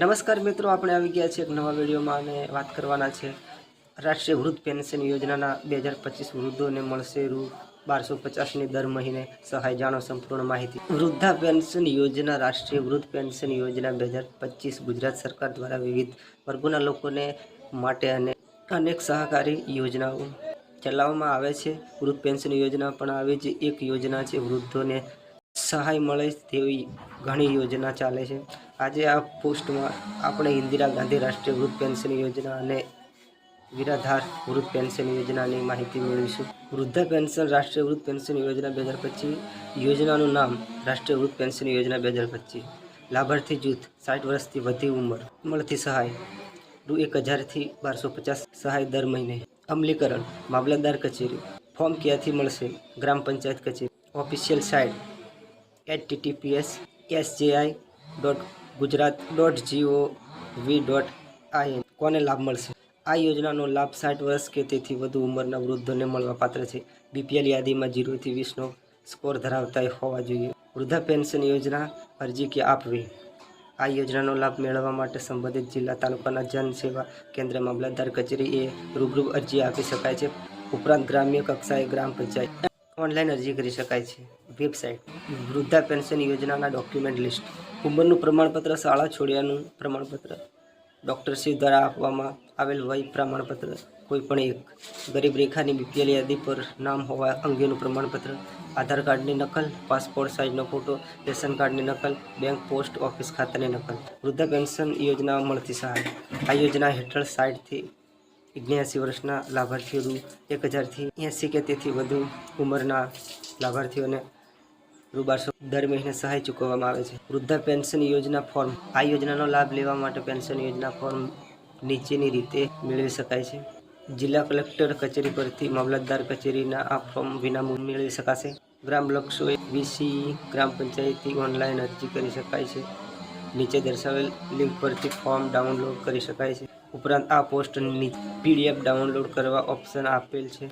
નમસ્કાર મિત્રો, આપણે આવી ગયા છે એક નવા વિડીયોમાં અને વાત કરવાના છે રાષ્ટ્રીય વૃદ્ધ પેન્શન યોજનાના બે હજાર પચીસ વૃદ્ધોને મળશે રૂ બારસો પચાસની દર મહિને સહાય. જાણો સંપૂર્ણ માહિતી. વૃદ્ધા પેન્શન યોજના, રાષ્ટ્રીય વૃદ્ધ પેન્શન યોજના બે હજાર પચીસ ગુજરાત સરકાર દ્વારા વિવિધ વર્ગોના લોકોને માટે અને અનેક સહકારી યોજનાઓ ચલાવવામાં આવે છે. વૃદ્ધ પેન્શન યોજના પણ આવી જ એક યોજના છે. વૃદ્ધોને સહાય મળે તેવી ઘણી યોજના ચાલે છે. આજે આ પોસ્ટમાં આપણે ઇન્દિરા ગાંધી રાષ્ટ્રીય વૃદ્ધ પેન્શન યોજના અને વિરાધાર વૃદ્ધ પેન્શન યોજનાની માહિતી મેળવીશું. વૃદ્ધા પેન્શન, રાષ્ટ્રીય વૃદ્ધ પેન્શન યોજના બે હજાર પચીસ, યોજનાનું નામ રાષ્ટ્રીય વૃદ્ધ પેન્શન યોજના બે હજાર પચીસ. લાભાર્થી જૂથ, સાઠ વર્ષથી વધી ઉંમર મળતી સહાય, રૂ એક હજારથી બારસો પચાસ સહાય દર મહિને. અમલીકરણ, મામલતદાર કચેરી, ફોર્મ ક્યાંથી મળશે, ગ્રામ પંચાયત કચેરી, official site HTTPS SJI dot Gujarat dot GO V dot IN કોને લાભ મળશે? આ યોજનાનો લાભ સાઠ વર્ષ કે તેથી વધુ ઉંમરના વૃદ્ધોને મળવાપાત્ર છે. બીપીએલ યાદીમાં જીરોથી વીસનો સ્કોર ધરાવતા હોવા જોઈએ. વૃદ્ધા પેન્શન યોજના અરજી કે આપવી? આ યોજનાનો લાભ મેળવવા માટે સંબંધિત જિલ્લા તાલુકાના જન સેવા કેન્દ્ર મામલતદાર કચેરી એ રૂબરૂ અરજી આપી શકાય છે. ઉપરાંત ગ્રામ્ય કક્ષાએ ગ્રામ પંચાયત ઓનલાઈન અરજી કરી શકાય છે. વેબસાઇટ વૃદ્ધા પેન્શન યોજનાના ડોક્યુમેન્ટ લિસ્ટ. ઉંમરનું પ્રમાણપત્ર શાળા છોડ્યાનું પ્રમાણપત્ર. ડૉક્ટરશ્રી દ્વારા આપવામાં આવેલ વય પ્રમાણપત્ર. કોઈપણ એક. ગરીબ રેખાની બીપીએલ યાદી પર નામ હોવા અંગેનું પ્રમાણપત્ર. આધાર કાર્ડની નકલ, પાસપોર્ટ સાઇઝનો ફોટો, રેશન કાર્ડની નકલ, બેંક પોસ્ટ ઓફિસ ખાતાની નકલ. વૃદ્ધા પેન્શન યોજના મળતી સહાય. આ યોજના હેઠળ સાઠથી ઓગણ્યાસી વર્ષના લાભાર્થીઓ એક હજારથી એંસી કે તેથી વધુ ઉંમરના લાભાર્થીઓને રૂ બારસો દર મહિને સહાય ચૂકવવામાં આવે છે. વૃદ્ધા પેન્શન યોજના ફોર્મ. આ યોજનાનો લાભ લેવા માટે પેન્શન યોજના ફોર્મ નીચેની રીતે મેળવી શકાય છે. જિલ્લા કલેક્ટર કચેરી પરથી મામલતદાર કચેરીના આ ફોર્મ વિનામૂલ્ય મેળવી શકાશે. ગ્રામ લક્ષોએ વીસી ગ્રામ પંચાયતથી ઓનલાઈન અરજી કરી શકાય છે. નીચે દર્શાવેલ લિંક પરથી ફોર્મ ડાઉનલોડ કરી શકાય છે. ઉપરાંત આ પોસ્ટની પીડીએફ ડાઉનલોડ કરવા ઓપ્શન આપેલ છે.